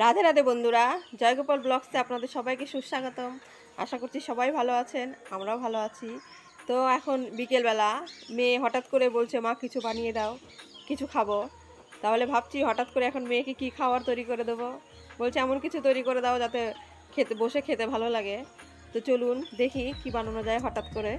রাধে রাধে বন্ধুরা, জয়গোপাল ব্লগসে আপনাদের সবাইকে সুস্বাগতম। আশা করছি সবাই ভালো আছেন, আমরাও ভালো আছি। তো এখন বিকেলবেলা, মেয়ে হঠাৎ করে বলছে, মা, কিছু বানিয়ে দাও, কিছু খাব। তাহলে ভাবছি হঠাৎ করে এখন মেয়েকে কি খাওয়ার তৈরি করে দেবো? বলছে, এমন কিছু তৈরি করে দাও যাতে খেতে, বসে খেতে ভালো লাগে। তো চলুন দেখি কি বানানো যায় হঠাৎ করে।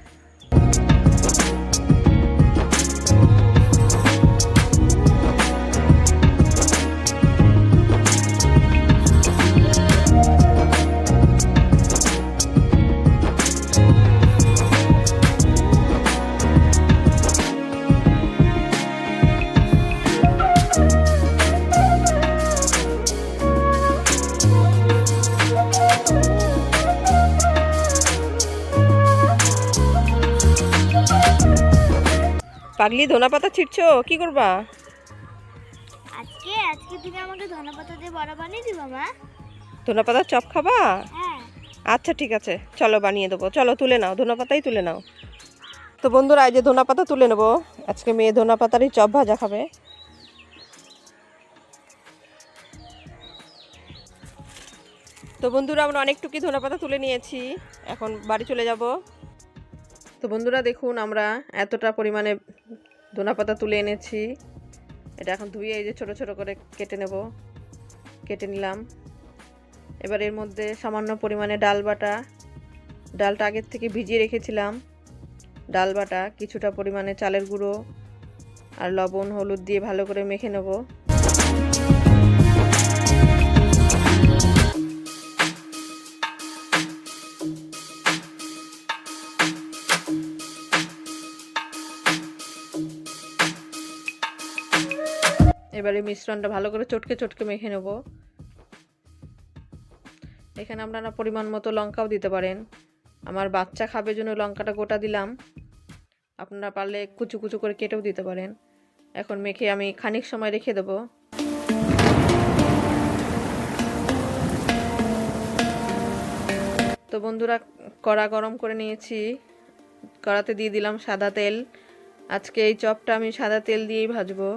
পাগলি ধনা পাতা ছিটছো? কি করবা? আজকে আজকে তুমি আমাকে ধনেপাতা দিয়ে বড়া বানিয়ে দিবা মা? ধনা পাতার চপ খাবা? হ্যাঁ। আচ্ছা ঠিক আছে। চলো বানিয়ে দেবো। চলো তুলে নাও। ধনা পাতাই তুলে নাও। তো বন্ধুরা এই যে ধনা পাতা তুলে নেব। আজকে মেয়ে ধনা পাতারই চপ ভাজা খাবে। তো বন্ধুরা আমরা অনেকটুকি ধনা পাতা তুলে নিয়েছি। এখন বাড়ি চলে যাব। তো বন্ধুরা দেখুন, আমরা এতটা পরিমাণে ধনা পাতা তুলে এনেছি। এটা এখন ধুয়ে এই যে ছোটো ছোটো করে কেটে নেব, কেটে নিলাম। এবার এর মধ্যে সামান্য পরিমাণে ডাল বাটা, ডালটা আগের থেকে ভিজিয়ে রেখেছিলাম। ডাল বাটা, কিছুটা পরিমাণে চালের গুঁড়ো আর লবণ, হলুদ দিয়ে ভালো করে মেখে নেব। এবারে মিশ্রণটা ভালো করে চটকে চটকে মেখে নেব। এখানে আপনারা পরিমাণ মতো লঙ্কাও দিতে পারেন। আমার বাচ্চা খাবে জন্য লঙ্কাটা গোটা দিলাম। আপনারা পারলে কুচু কুচু করে কেটেও দিতে পারেন। এখন মেখে আমি খানিক সময় রেখে দেবো। তো বন্ধুরা, কড়া গরম করে নিয়েছি। কড়াতে দিয়ে দিলাম সাদা তেল। আজকে এই চপটা আমি সাদা তেল দিয়েই ভাজবো।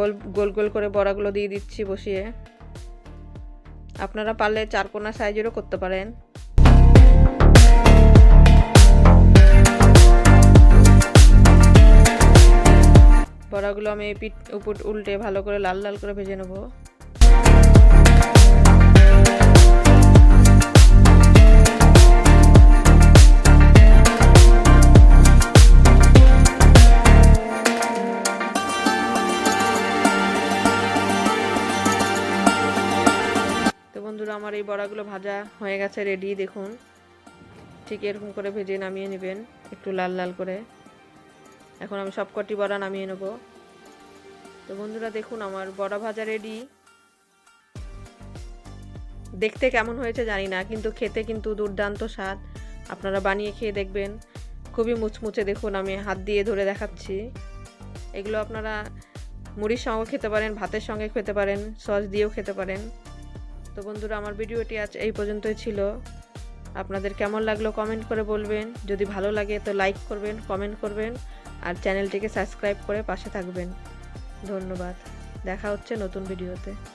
বল গোল গোল করে বড়াগুলো দিয়ে দিচ্ছি বসিয়ে। আপনারা পারলে চারকোনা সাইজেরও করতে পারেন। বড়াগুলো আমি পিঠ, উপর, উল্টে ভালো করে লাল লাল করে ভেজে নেব। বন্ধুরা, আমার এই বড়াগুলো ভাজা হয়ে গেছে রেডি দেখুন। ঠিক এরকম করে ভেজে নামিয়ে নেবেন, একটু লাল লাল করে। এখন আমি সব কটি বড়া নামিয়ে নেব। তো বন্ধুরা, দেখুন, আমার বড়া ভাজা রেডি দেখতে কেমন হয়েছে জানি না, কিন্তু খেতে কিন্তু দুর্দান্ত স্বাদ। আপনারা বানিয়ে খেয়ে দেখবেন। খুবই মুচমুচে, দেখুন, আমি হাত দিয়ে ধরে দেখাচ্ছি। এগুলো আপনারা মুড়ির সঙ্গে খেতে পারেন, ভাতের সঙ্গে খেতে পারেন, সস দিয়েও খেতে পারেন। তো বন্ধুরা, আমার ভিডিওটি আজ এই পর্যন্তই ছিল। আপনাদের কেমন লাগল কমেন্ট করে বলবেন। যদি ভালো লাগে তো লাইক করবেন কমেন্ট করবেন, আর চ্যানেলটিকে সাবস্ক্রাইব করে পাশে থাকবেন। ধন্যবাদ। দেখা হচ্ছে নতুন ভিডিওতে।